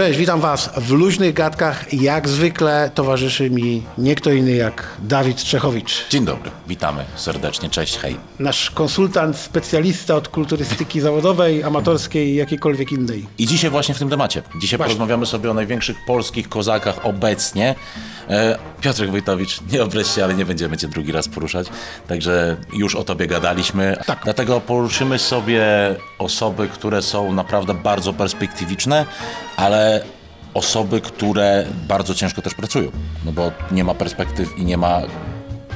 Cześć, witam Was w luźnych gadkach. Jak zwykle towarzyszy mi nie kto inny jak Dawid Strzechowicz, Dzień dobry, witamy serdecznie, cześć, hej. nasz konsultant, specjalista od kulturystyki zawodowej, amatorskiej i jakiejkolwiek innej. I dzisiaj właśnie w tym temacie. Dzisiaj Właśnie. porozmawiamy sobie o największych polskich kozakach obecnie. E, Piotrek Wojtowicz, nie obraź się, ale nie będziemy cię drugi raz poruszać. Także już o tobie gadaliśmy. Tak. Dlatego poruszymy sobie osoby, które są naprawdę bardzo perspektywiczne, ale osoby, które bardzo ciężko też pracują. No bo nie ma perspektyw i nie ma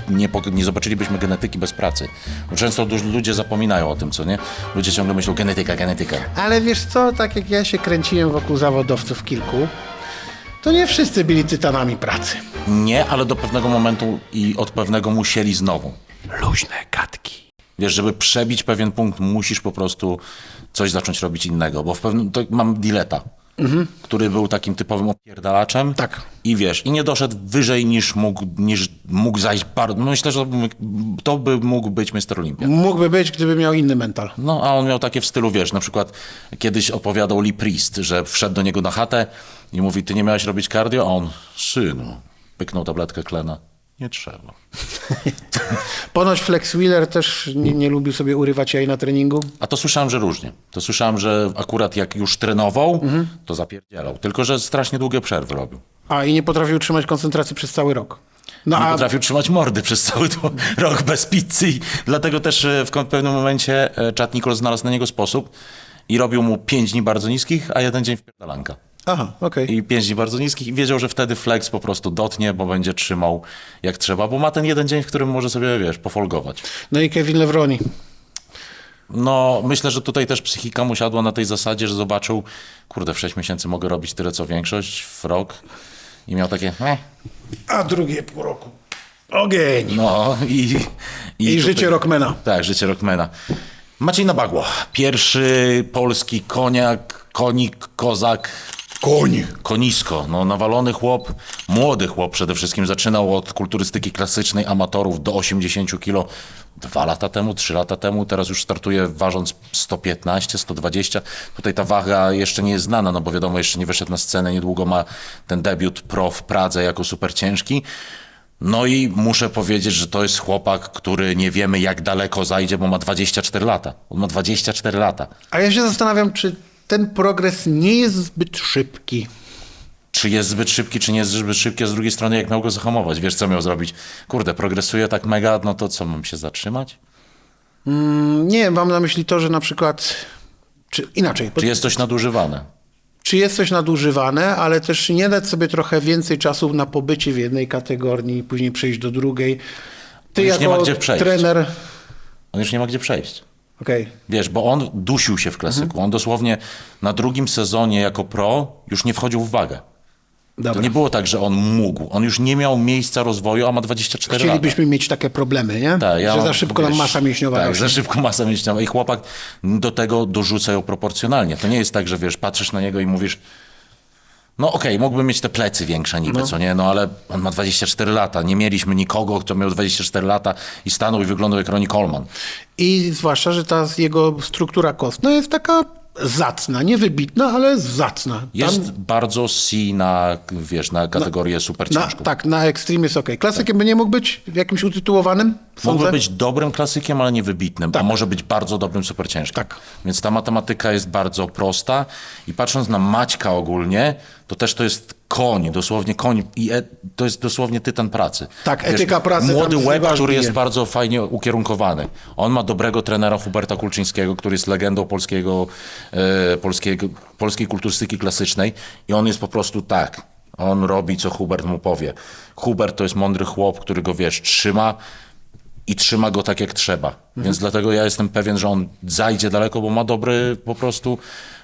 nie, nie zobaczylibyśmy genetyki bez pracy. Bo często ludzie zapominają o tym, co nie? Ludzie ciągle myślą genetyka, genetyka. Ale wiesz co, tak jak ja się kręciłem wokół zawodowców kilku, to nie wszyscy byli tytanami pracy. Nie, ale do pewnego momentu i od pewnego musieli znowu. Luźne gadki. Wiesz, żeby przebić pewien punkt, musisz po prostu coś zacząć robić innego, bo w pewnym, to mam dileta, który był takim typowym opierdalaczem. Tak. I wiesz, i nie doszedł wyżej niż mógł, niż mógł zajść bardzo. No myślę, że to by, to by mógł być Mr. Olympia. Mógłby być, gdyby miał inny mental. No, a on miał takie w stylu, wiesz, na przykład kiedyś opowiadał Lee Priest, że wszedł do niego na chatę i mówi, ty nie miałeś robić cardio? A on, synu, pyknął tabletkę klena. Nie trzeba. Ponoć Flex Wheeler też nie, nie lubił sobie urywać jaj na treningu. A to słyszałem, że różnie. To słyszałem, że akurat jak już trenował, to zapierdzielał. Tylko, że strasznie długie przerwy robił. A i nie potrafił utrzymać koncentracji przez cały rok. No Nie a potrafił trzymać mordy przez cały to rok bez pizzy. i Dlatego też e, w pewnym momencie e, Chad Nichols znalazł na niego sposób i robił mu pięć dni bardzo niskich, a jeden dzień wpierdalanka. Aha, okej. i pięć dni bardzo niskich i wiedział, że wtedy flex po prostu dotnie, bo będzie trzymał jak trzeba, bo ma ten jeden dzień, w którym może sobie, wiesz, pofolgować. No i Kevin Levroni. No, myślę, że tutaj też psychika mu siadła na tej zasadzie, że zobaczył, kurde, w 6 miesięcy mogę robić tyle, co większość, w rok i miał takie, eh. A drugie pół roku. Ogień. no i... I, tutaj- życie rockmana. Tak, życie rockmana. Maciej Nabagło, pierwszy polski koniak, konik, kozak, Koń. Konisko, no nawalony chłop, młody chłop przede wszystkim, zaczynał od kulturystyki klasycznej amatorów do 80 kg dwa lata temu, trzy lata temu, teraz już startuje ważąc 115, 120. Tutaj ta waga jeszcze nie jest znana, no bo wiadomo, jeszcze nie wyszedł na scenę, niedługo ma ten debiut pro w Pradze jako super ciężki. No i muszę powiedzieć, że to jest chłopak, który nie wiemy jak daleko zajdzie, bo ma 24 lata. On ma 24 lata. A ja się zastanawiam, czy ten progres nie jest zbyt szybki. czy jest zbyt szybki, czy nie jest zbyt szybki, a z drugiej strony jak miał go zahamować, wiesz co miał zrobić? Kurde, progresuje tak mega, no to co, mam się zatrzymać? Mm, Nie mam na myśli to, że na przykład. Czy inaczej. Czy jest coś nadużywane? czy jest coś nadużywane, ale też nie dać sobie trochę więcej czasu na pobycie w jednej kategorii i później przejść do drugiej. Ty już jako nie ma gdzie przejść. trener. On już nie ma gdzie przejść. Okej. Wiesz, bo on dusił się w klasyku. Mhm. On dosłownie na drugim sezonie jako pro już nie wchodził w wagę. To Dobra. nie było tak, że on mógł. On już nie miał miejsca rozwoju, a ma 24 lata. Chcielibyśmy mieć takie problemy, nie? Tak, ja że za szybko nam wiesz, masa mięśniowa Tak, za szybko masa mięśniowa. I chłopak do tego dorzuca ją proporcjonalnie. To nie jest tak, że wiesz, patrzysz na niego i mówisz, no okej, mógłbym mieć te plecy większe niby, co nie? No ale on ma 24 lata. Nie mieliśmy nikogo, kto miał 24 lata i stanął i wyglądał jak Ronnie Coleman. I zwłaszcza, że ta jego struktura kostna jest taka zacna, nie wybitna, ale zacna. Tam Jest bardzo C na, wiesz, na kategorię super na, ciężką. tak, na Extreme jest ok. Klasykiem by nie mógł być jakimś utytułowanym? Sądzę. Mógłby być dobrym klasykiem, ale nie wybitnym, a może być bardzo dobrym super ciężkim. Tak. Więc ta matematyka jest bardzo prosta i patrząc na Maćka ogólnie, to też to jest koń, dosłownie koń i e, to jest dosłownie tytan pracy. Tak, etyka pracy Młody łeb, który bije. jest bardzo fajnie ukierunkowany. On ma dobrego trenera Huberta Kulczyńskiego, który jest legendą polskiego, e, polskiego, polskiej kulturystyki klasycznej i on jest po prostu tak. On robi, co Hubert mu powie. Hubert to jest mądry chłop, który go, wiesz, trzyma, i trzyma go tak jak trzeba. Mhm. Więc dlatego ja jestem pewien, że on zajdzie daleko, bo ma dobry po prostu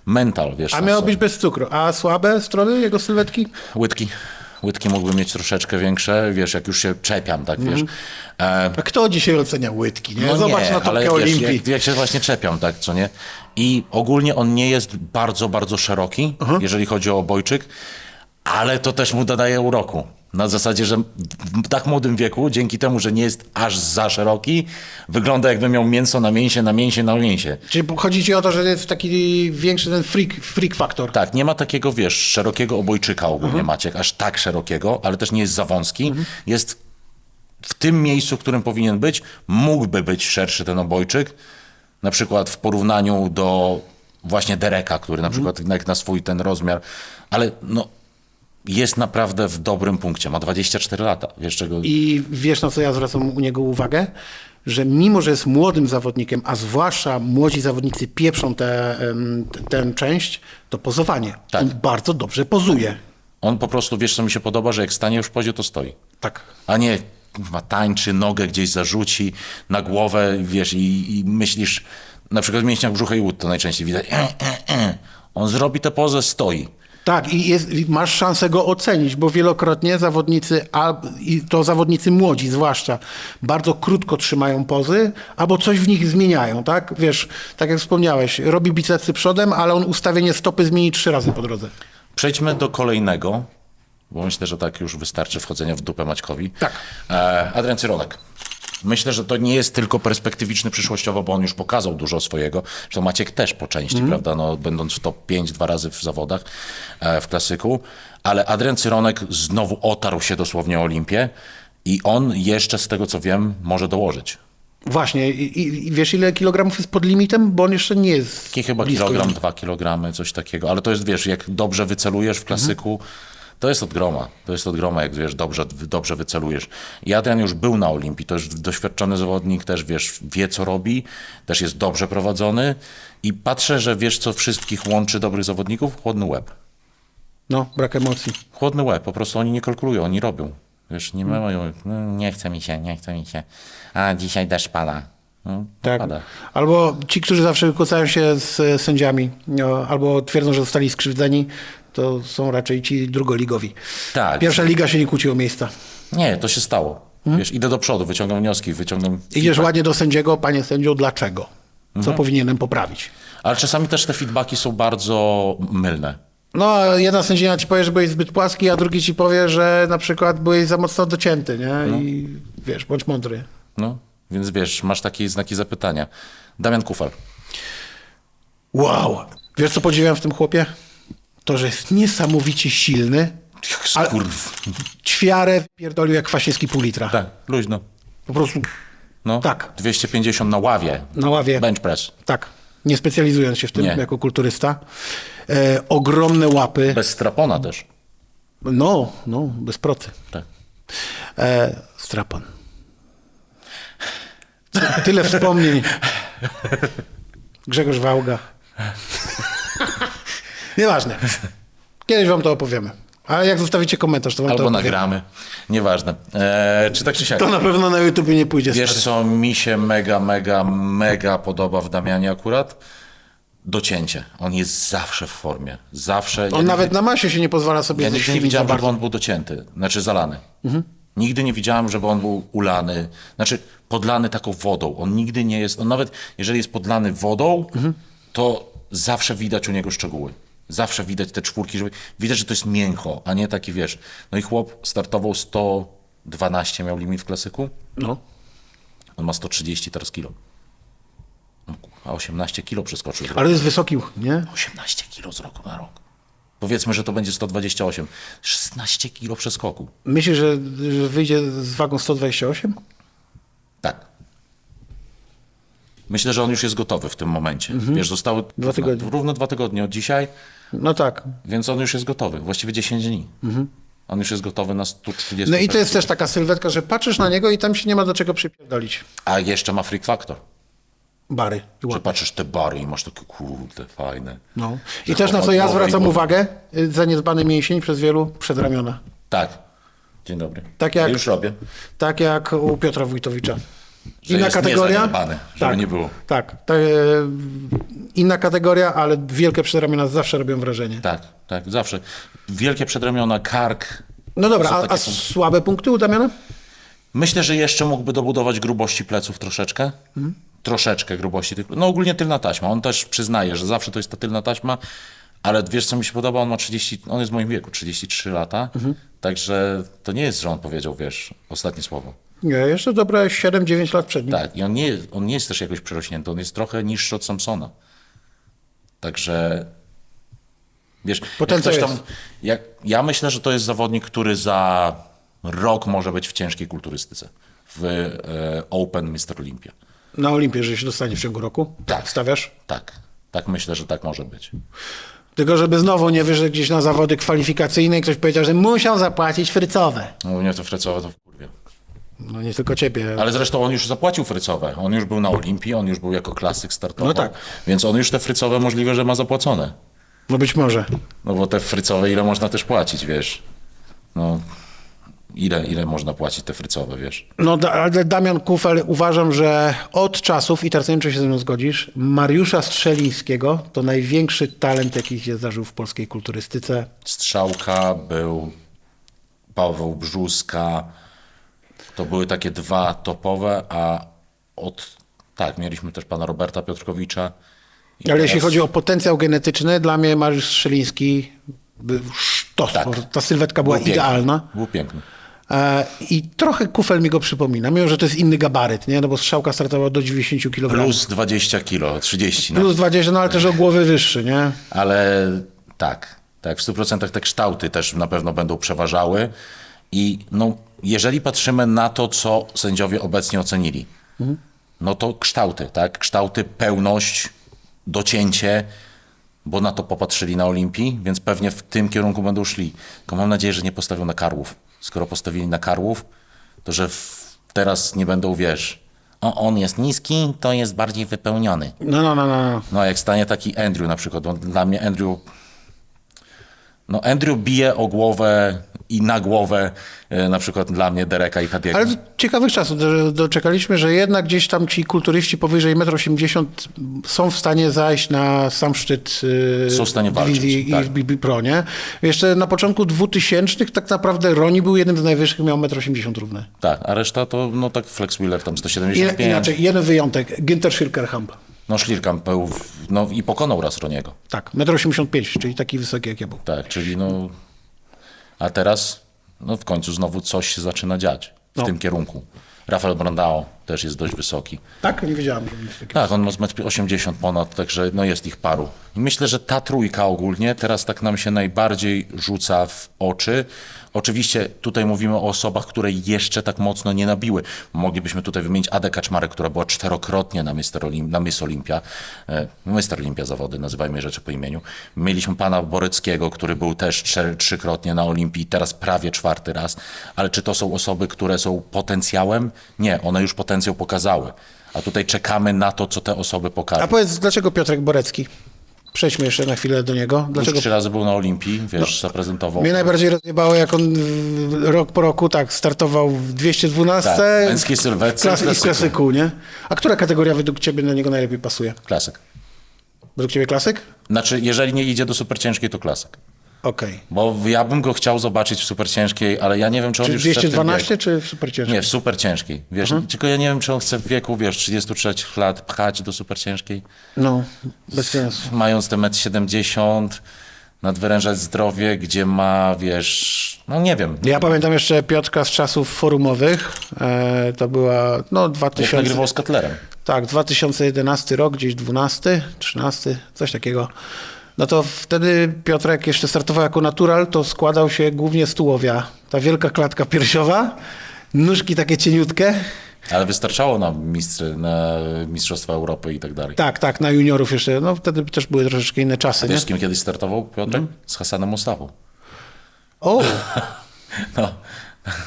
mental, wiesz. A na miał sobie. być bez cukru. A słabe strony jego sylwetki? Łydki. Łydki mógłby mieć troszeczkę większe, wiesz, jak już się czepiam, tak, wiesz. E, A kto dzisiaj ocenia łydki? Nie? no Zobacz nie, na topkę wiesz, Olimpii. jak, jak się właśnie czepiam, tak, co nie? I ogólnie on nie jest bardzo, bardzo szeroki, jeżeli chodzi o obojczyk, ale to też mu dodaje uroku. Na zasadzie, że w tak młodym wieku, dzięki temu, że nie jest aż za szeroki, wygląda jakby miał mięso na mięsie, na mięsie, na mięsie. Czyli chodzi ci o to, że jest taki większy ten freak, freak faktor. Tak, nie ma takiego, wiesz, szerokiego obojczyka ogólnie Maciek, aż tak szerokiego, ale też nie jest za wąski. Jest w tym miejscu, w którym powinien być, mógłby być szerszy ten obojczyk, na przykład w porównaniu do właśnie Dereka, który na przykład jak na swój ten rozmiar, ale no jest naprawdę w dobrym punkcie, ma 24 lata, wiesz czego... I wiesz, na co ja zwracam u niego uwagę? Że mimo, że jest młodym zawodnikiem, a zwłaszcza młodzi zawodnicy pieprzą tę em, t- tę część, to pozowanie. Tak. On bardzo dobrze pozuje. On po prostu, wiesz co mi się podoba, że jak stanie już w pozie, to stoi. Tak. a nie kurwa, tańczy, nogę gdzieś zarzuci na głowę, wiesz, i, i myślisz, na przykład w mięśniach brzucha i łód to najczęściej widać. E, e, e. On zrobi tę pozę, stoi. Tak, i jest, i masz szansę go ocenić, bo wielokrotnie zawodnicy, a, i to zawodnicy młodzi zwłaszcza, bardzo krótko trzymają pozy, albo coś w nich zmieniają, tak? Wiesz, tak jak wspomniałeś, robi bicepsy przodem, ale on ustawienie stopy zmieni trzy razy po drodze. Przejdźmy do kolejnego, bo myślę, że tak już wystarczy wchodzenia w dupę Maćkowi. Tak. E, Adrian Cyronek. Myślę, że to nie jest tylko perspektywiczny przyszłościowo, bo on już pokazał dużo swojego. Zresztą Maciek też po części, Mhm. prawda, no, będąc w top 5 dwa razy w zawodach, e, w klasyku. Ale Adrian Cyronek znowu otarł się dosłownie o Olimpię i on jeszcze, z tego co wiem, może dołożyć. Właśnie, i, i, wiesz ile kilogramów jest pod limitem? Bo on jeszcze nie jest Taki chyba kilogram, dwa kilogramy, coś takiego. Ale to jest, wiesz, jak dobrze wycelujesz w klasyku, to jest od groma. To jest od groma, jak wiesz, dobrze, dobrze wycelujesz. I Adrian już był na Olimpii, to już doświadczony zawodnik, też wiesz, wie co robi, też jest dobrze prowadzony. I patrzę, że wiesz, co wszystkich łączy dobrych zawodników? Chłodny łeb. No, brak emocji. Chłodny łeb, po prostu oni nie kalkulują, oni robią. Wiesz, nie mają, no, nie chce mi się, nie chce mi się. A dzisiaj deszcz pada. No, Tak. pada. Albo ci, którzy zawsze kłócają się z sędziami, no, albo twierdzą, że zostali skrzywdzeni, to są raczej ci drugoligowi. Tak. Pierwsza liga się nie kłóci o miejsca. Nie, to się stało. Wiesz, idę do przodu, wyciągam wnioski, wyciągam Idziesz ładnie do sędziego, panie sędzio, dlaczego? Co Mhm. powinienem poprawić? Ale czasami też te feedbacki są bardzo mylne. No, jedna sędzina ci powie, że byłeś zbyt płaski, a drugi ci powie, że na przykład byłeś za mocno docięty, nie? I wiesz, bądź mądry. No, więc wiesz, masz takie znaki zapytania. Damian Kufel. Wow! Wiesz, co podziwiam w tym chłopie? To, że jest niesamowicie silny. Skurw. Ćwiarę pierdolił jak Kwaśniewski pół litra. Tak, luźno. Po prostu No, Tak. 250 na ławie. na ławie. Bench press. Tak. Nie specjalizując się w tym Nie. jako kulturysta. E, ogromne łapy. Bez strapona też. No, no, bez procy. Tak. E, strapan. Tyle wspomnień. Grzegorz Wałga. Nieważne. Kiedyś wam to opowiemy. Ale jak zostawicie komentarz, to wam to Albo opowiemy. nagramy. Nieważne. Eee, czy tak czy siak. To na pewno na YouTube nie pójdzie. Wiesz stary. co mi się mega, mega, mega podoba w Damianie akurat? Docięcie. On jest zawsze w formie. Zawsze. On nawet na masie się nie pozwala sobie Ja nigdy nie widziałem, żeby on był docięty, znaczy zalany. Nigdy nie widziałem, żeby on był ulany, znaczy podlany taką wodą. On nigdy nie jest, on nawet jeżeli jest podlany wodą, to zawsze widać u niego szczegóły. Zawsze widać te czwórki, żeby widać, że to jest mięcho, a nie taki wiesz. No i chłop startował 112 miał limit w klasyku, No. on ma 130 teraz kilo. No, A 18 kilo przeskoczył. Ale jest wysoki, nie? 18 kilo z roku na rok. Powiedzmy, że to będzie 128. 16 kilo przeskoku. Myślisz, że, że wyjdzie z wagą 128? Tak. Myślę, że on już jest gotowy w tym momencie. Wiesz, zostały Mhm. Dwa tygodnie. Równo, równo dwa tygodnie od dzisiaj, No tak. więc on już jest gotowy. Właściwie 10 dni. On już jest gotowy na 130. Mhm. No i to jest też taka sylwetka, że patrzysz na niego i tam się nie ma do czego przypierdolić. A jeszcze ma freak factor. Bary Że patrzysz te bary i masz takie kurde, fajne. No. I też na co ja zwracam uwagę, y, zaniedbany mięsień przez wielu przedramiona. Tak. Dzień dobry. Tak jak- Ja już robię. Tak jak u Piotra Wójtowicza. Że jest niezaniedbany, żeby tak, nie było. Tak, tak. e, Inna kategoria, ale wielkie przedramiona zawsze robią wrażenie. Tak, tak, zawsze. Wielkie przedramiona, kark. No dobra, a, a są- słabe punkty u Damiana? Myślę, że jeszcze mógłby dobudować grubości pleców troszeczkę. Troszeczkę grubości tych. No ogólnie tylna taśma. On też przyznaje, że zawsze to jest ta tylna taśma, Ale wiesz, co mi się podoba? On ma 30, on jest w moim wieku, 33 lata, także to nie jest, że on powiedział, wiesz, ostatnie słowo. Nie, jeszcze dobre 7-9 lat przed nim. Tak, i on nie, on nie jest też jakoś przerośnięty, on jest trochę niższy od Samsona. Także, wiesz, Potencjał jak tam, jak, ja myślę, że to jest zawodnik, który za rok może być w ciężkiej kulturystyce, w e, Open Mr. Olympia. Na Olimpię, że się dostanie w ciągu roku? Tak. Stawiasz? Tak, tak myślę, że tak może być. Tylko żeby znowu nie wyszedł gdzieś na zawody kwalifikacyjne i ktoś powiedział, że muszą zapłacić frycowe. No nie, to Frycowe to kurwie. No nie tylko ciebie. Ale zresztą on już zapłacił Frycowe. On już był na Olimpii, on już był jako klasyk startował. No tak. Więc on już te Frycowe możliwe, że ma zapłacone. No być może. No bo te Frycowe ile można też płacić, wiesz. No ile, ile można płacić te Frycowe, wiesz. No, ale Damian Kufel uważam, że od czasów, i teraz nie wiem, czy się ze mną zgodzisz, Mariusza Strzelińskiego to największy talent, jaki się zdarzył w polskiej kulturystyce. Strzałka, był Paweł Brzuska. To były takie dwa topowe, a od... Tak, mieliśmy też pana Roberta Piotrkowicza. I Ale jeśli teraz- chodzi o potencjał genetyczny, dla mnie Mariusz Strzeliński był sztos. Tak. Ta sylwetka była Był piękny. idealna. Był piękny. E, I trochę Kufel mi go przypomina, mimo że to jest inny gabaryt, nie? No bo strzałka startowała do 90 kg. Plus 20 kilo, 30. No. Plus 20, no ale też o głowy wyższy, nie? Ale tak, tak, w 100% te kształty też na pewno będą przeważały. I no, jeżeli patrzymy na to, co sędziowie obecnie ocenili, no to kształty, tak? Kształty, pełność, docięcie, bo na to popatrzyli na Olimpii, więc pewnie w tym kierunku będą szli. Tylko mam nadzieję, że nie postawią na karłów. Skoro postawili na karłów, to że teraz nie będą, wiesz, o, on jest niski, to jest bardziej wypełniony. No, no, no, no. No, jak stanie taki Andrew na przykład, bo dla mnie Andrew. No, Andrew bije o głowę i na głowę, e, na przykład dla mnie Dereka i Hadiego. Ale ciekawych czasów do- doczekaliśmy, że jednak gdzieś tam ci kulturyści powyżej 1,80 m są w stanie zajść na sam szczyt y, Są w stanie walczyć, i tak. w BB Pro, nie? Jeszcze na początku 2000 tak naprawdę Roni był jednym z najwyższych, miał 1,80 m równy. Tak, a reszta to, no tak, Flex Wheeler tam I, 175. inaczej, jeden wyjątek, Ginter Schilkerhamp. No, Schlierkamp był, no i pokonał raz Roniego. Tak, 1,85 m, czyli taki wysoki jak ja był. Tak, czyli no. A teraz, no w końcu znowu coś się zaczyna dziać w No. tym kierunku. Rafael Brandao też jest dość wysoki. Tak? Nie wiedziałem, że jest taki. Tak, on ma z 1,80 m ponad, także no jest ich paru. I myślę, że ta trójka ogólnie teraz tak nam się najbardziej rzuca w oczy. Oczywiście tutaj mówimy o osobach, które jeszcze tak mocno nie nabiły. Moglibyśmy tutaj wymienić Adę Kaczmarek, która była czterokrotnie na, Mister Olim- na Miss Olimpia. E, Mister Olimpia zawody, nazywajmy rzeczy po imieniu. Mieliśmy pana Boryckiego, który był też trze- trzykrotnie na Olimpii, teraz prawie czwarty raz. Ale czy to są osoby, które są potencjałem? Nie, one już potencjał pokazały. A tutaj czekamy na to, co te osoby A pokażą. powiedz, dlaczego Piotrek Borecki? Przejdźmy jeszcze na chwilę do niego. Już Dlaczego trzy razy był na Olimpii, wiesz, zaprezentował. Mnie najbardziej rozjebało, jak on rok po roku tak startował w 212 Tak, męskiej sylwetce klas- i klasyku. klasyku, nie? A która kategoria według ciebie na niego najlepiej pasuje? Klasyk. Według ciebie klasyk? Znaczy, jeżeli nie idzie do super ciężkiej, to klasyk. Okej. Bo ja bym go chciał zobaczyć w super ciężkiej, ale ja nie wiem, czy on Czy już chce w tym 212 wieku. czy w super ciężkiej? Nie, w super ciężkiej. Wiesz, tylko ja nie wiem, czy on chce w wieku, wiesz, 33 lat pchać do super ciężkiej, No, bez sensu. mając te 1,70 m, nadwyrężać zdrowie, gdzie ma, wiesz, no nie wiem. Ja pamiętam jeszcze Piotrka z czasów forumowych. E, to była, no, Jak 2000... nagrywał z Cutlerem. Tak, 2011 rok, gdzieś 12, 13, coś takiego. No to wtedy Piotrek jeszcze startował jako natural, to składał się głównie z tułowia. Ta wielka klatka piersiowa, nóżki takie cieniutkie. Ale wystarczało na, mistry, na Mistrzostwa Europy i tak dalej. Tak, tak, na juniorów jeszcze. No wtedy też były troszeczkę inne czasy, nie? Wiesz, z kim kiedyś startował Piotrek? Z Hasanem Mustafą. O, No.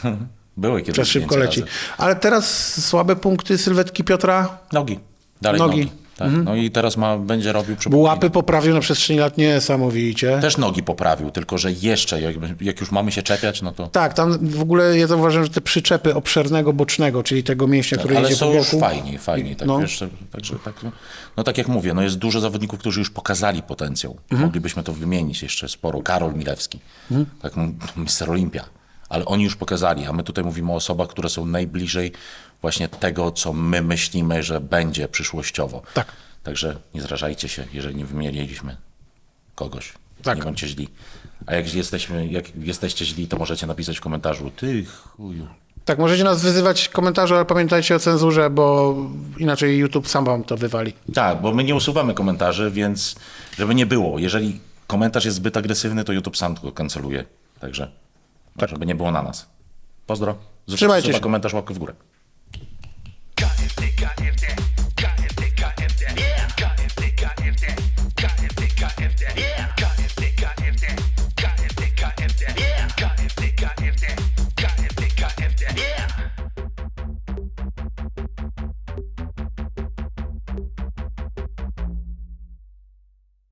Były kiedyś czas szybko leci. razem. Ale teraz słabe punkty sylwetki Piotra. Nogi. Dalej Nogi. nogi. Tak. No i teraz ma, będzie robił Bo łapy poprawił na przestrzeni lat niesamowicie. Też nogi poprawił, tylko że jeszcze, jak, jak już mamy się czepiać, no to... Tak, tam w ogóle ja zauważyłem, że te przyczepy obszernego bocznego, czyli tego mięśnia, który Ale idzie są po już boku. fajniej, fajniej. Tak, No. wiesz, także, tak, no, no tak jak mówię, no jest dużo zawodników, którzy już pokazali potencjał. Mhm. Moglibyśmy to wymienić jeszcze sporo. Karol Milewski, tak, m- Mister Olimpia. Ale oni już pokazali, a my tutaj mówimy o osobach, które są najbliżej właśnie tego, co my myślimy, że będzie przyszłościowo. Tak. Także nie zrażajcie się, jeżeli nie wymieniliśmy kogoś. Tak. Nie bądźcie źli. A jak, jesteśmy, jak jesteście źli, to możecie napisać w komentarzu, ty chuju. Tak, możecie nas wyzywać w komentarzu, ale pamiętajcie o cenzurze, bo inaczej YouTube sam wam to wywali. Tak, bo my nie usuwamy komentarzy, więc żeby nie było. Jeżeli komentarz jest zbyt agresywny, to YouTube sam go kanceluje. Także, żeby nie było na nas. Pozdro. Zróbcie Trzymajcie się. komentarz, łapkę w górę.